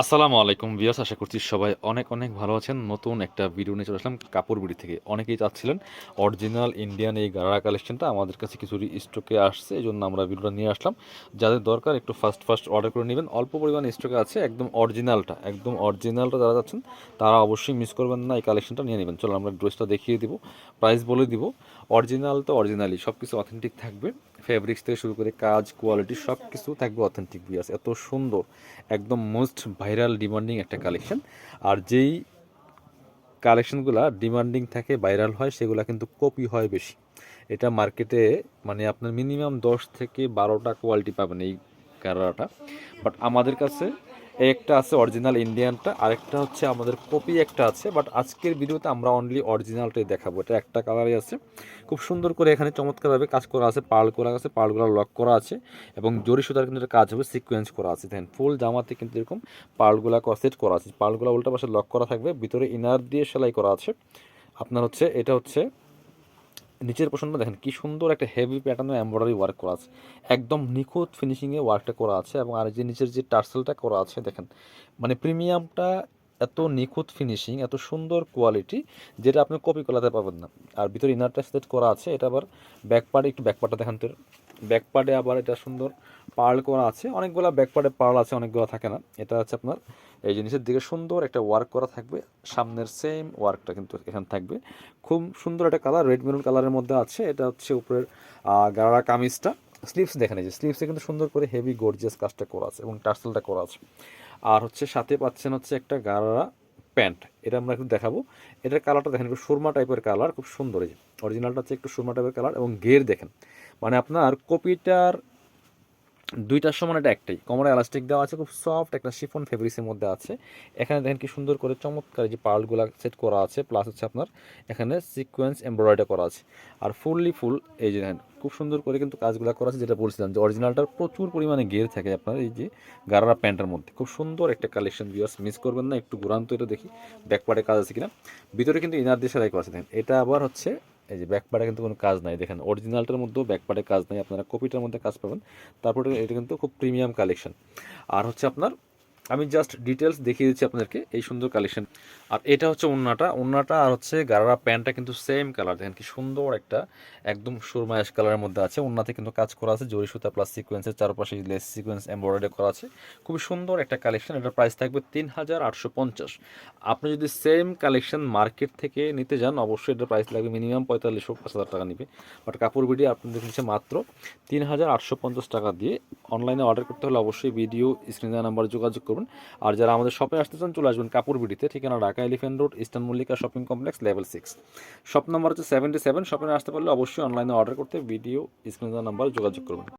আসসালামু আলাইকুম ভিয়াস আশা করছি সবাই অনেক অনেক ভালো আছেন। নতুন একটা ভিডিও নিয়ে চলে আসলাম কাপড় বিড়ি থেকে। অনেকেই চাচ্ছিলেন অরিজিনাল ইন্ডিয়ান এই গাড়া কালেকশনটা আমাদের কাছে কিছু স্টকে আসছে, এই জন্য আমরা ভিডিওটা নিয়ে আসলাম। যাদের দরকার একটু ফার্স্ট ফার্স্ট অর্ডার করে নেবেন, অল্প পরিমাণ স্টকে আছে একদম অরিজিনালটা একদম অরিজিনালটা যারা যাচ্ছেন তারা অবশ্যই মিস করবেন না, এই কালেকশনটা নিয়ে নেবেন। চলো আমরা ড্রেসটা দেখিয়ে দিব প্রাইস বলে দিব। অরিজিনাল তো অরিজিনালি সব কিছু অথেন্টিক থাকবে। ফেব্রিক্স থেকে শুরু করে কাজ কোয়ালিটি সব কিছু থাকবে অথেন্টিক বিয়াস এত সুন্দর, একদম মোস্ট ভাইরাল ডিমান্ডিং একটা কালেকশন। আর যেই কালেকশনগুলো ডিমান্ডিং থাকে, ভাইরাল হয়, সেগুলা কিন্তু কপি হয় বেশি। এটা মার্কেটে মানে আপনার মিনিমাম দশ থেকে বারোটা কোয়ালিটি পাবেন এই ক্যারাটা বাট আমাদের কাছে একটা আছে অরিজিনাল ইন্ডিয়ানটা আরেকটা হচ্ছে আমাদের কপি একটা আছে বাট আজকের ভিডিওতে আমরা অনলি অরিজিনালটাই দেখাবো। এটা একটা কালারই আছে। খুব সুন্দর করে এখানে চমৎকারভাবে কাজ করা আছে পার্ল করা আছে পার্লগুলো লক করা আছে, এবং জরি সুতার কিন্তু কাজ হবে সিকোয়েন্স করা আছে। দেখেন ফুল জামাতে কিন্তু এরকম পার্লগুলা সেট করা আছে। পার্লগুলো উল্টা পাশে লক করা থাকবে, ভিতরে ইনার দিয়ে সেলাই করা আছে। আপনার হচ্ছে, এটা হচ্ছে নিচের পোর্শনটা দেখেন, কি সুন্দর একটা হেভি প্যাটার্নে এমব্রয়ডারি ওয়ার্ক করা আছে। একদম নিখুঁত ফিনিশিংয়ে ওয়ার্কটা করা আছে এবং আর যে নিচের যে টার্সেলটা করা আছে, দেখেন মানে প্রিমিয়ামটা এত নিখুঁত ফিনিশিং এত সুন্দর কোয়ালিটি যেটা আপনি কপি করাতে পারবেন না। আর ভিতরে ইনারটা সেট করা আছে, এটা আবার ব্যাক পার্টে একটু ব্যাক পার্টটা দেখান তো। ব্যাক পার্টে আবার এটা সুন্দর পার্ল করা আছে, অনেকগুলো ব্যাক পার্টে পার্ল আছে, অনেকগুলো থাকে না। এটা হচ্ছে আপনার এই জিনিসের দিকে সুন্দর একটা ওয়ার্ক করা থাকবে, সামনের সেম ওয়ার্কটা কিন্তু এখানে থাকবে। খুব সুন্দর একটা কালার রেড মেরুন কালারের মধ্যে আছে, এটা হচ্ছে উপরের গাড়া কামিজটা। স্লিভস দেখেন যে স্লিভসে কিন্তু সুন্দর করে হেভি গর্জিয়াস কাজটা করা আছে এবং টার্সেলটা করা আছে। আর হচ্ছে সাথে পাচ্ছেন হচ্ছে একটা গাড়া প্যান্ট, এটা আমরা একটু দেখাবো। এটার কালারটা দেখেন, একটু সুরমা টাইপের কালার খুব সুন্দর এই যে। অরিজিনালটা হচ্ছে একটু সুরমা টাইপের কালার এবং গের দেখেন। মানে আপনার কপিটার দুইটার সমান এটা একটাই। কোমরে এলাস্টিক দেওয়া আছে, খুব সফট একটা শিফন ফেব্রিক্সের মধ্যে আছে। এখানে দেখেন কি সুন্দর করে চমৎকার যে পার্লগুলো সেট করা আছে প্লাস হচ্ছে আপনার এখানে সিকোয়েন্স এমব্রয়ডারি করা আছে। আর ফুললি ফুল, এই যে দেখেন, খুব সুন্দর করে কিন্তু কাজগুলো করা আছে, যেটা বলছিলাম যে অরিজিনালটার প্রচুর পরিমাণে গের থাকে আপনার এই যে গারারা প্যান্টের মধ্যে। খুব সুন্দর একটা কালেকশন ভিউয়ার্স মিস করবেন না, একটু ঘুরান্ত এটা দেখি ব্যাকপার্টে কাজ আছে কিনা। ভিতরে কিন্তু ইনার দিয়ে সেলাই করা আছে, দেখেন। এটা আবার হচ্ছে এই যে ব্যাকপার্টে কিন্তু কোনো কাজ নাই। দেখেন অরিজিনালটার মধ্যেও ব্যাকপার্টে কাজ নাই, আপনারা কপিটার মধ্যে কাজ পাবেন। তারপরে এটা কিন্তু খুব প্রিমিয়াম কালেকশন আর হচ্ছে আপনার আমি জাস্ট ডিটেলস দেখিয়ে দিচ্ছি আপনাদেরকে এই সুন্দর কালেকশন আর এটা হচ্ছে ওন্নাটা। ওন্নাটা আর হচ্ছে গারারা প্যান্টটা কিন্তু সেম কালার দেখেন কি সুন্দর একটা, একদম সুরমা অ্যাশ কালারের মধ্যে আছে। ওন্নাতে কিন্তু কাজ করা আছে। জরি সুতা প্লাস সিকোয়েন্সের চারপাশে লেস সিকোয়েন্স এমব্রয়ডারি করা আছে। খুবই সুন্দর একটা কালেকশন এটার প্রাইস থাকবে তিন হাজার আটশো পঞ্চাশ। আপনি যদি সেম কালেকশন মার্কেট থেকে নিতে যান, অবশ্যই এটার প্রাইস লাগবে মিনিমাম পঁয়তাল্লিশশো পাঁচ হাজার টাকা নিবে। বাট কাপড় ভিডিও আপনাদের নিচ্ছে মাত্র তিন হাজার আটশো পঞ্চাশ টাকা দিয়ে। অনলাইনে অর্ডার করতে হলে অবশ্যই ভিডিও স্ক্রিনে নাম্বার যোগাযোগ করবেন। আর যারা আমাদের শপে আসতে চান, চলে আসবেন কাপড় বিডিতে, ঠিকানা Dhaka elephant road, eastern Mallika shopping complex level six shop number হচ্ছে সেভেন্টি সেভেন শপে আসতে পারলে অবশ্যই অনলাইনে অর্ডার করতে ভিডিও স্ক্রিন নাম্বার যোগাযোগ করবেন।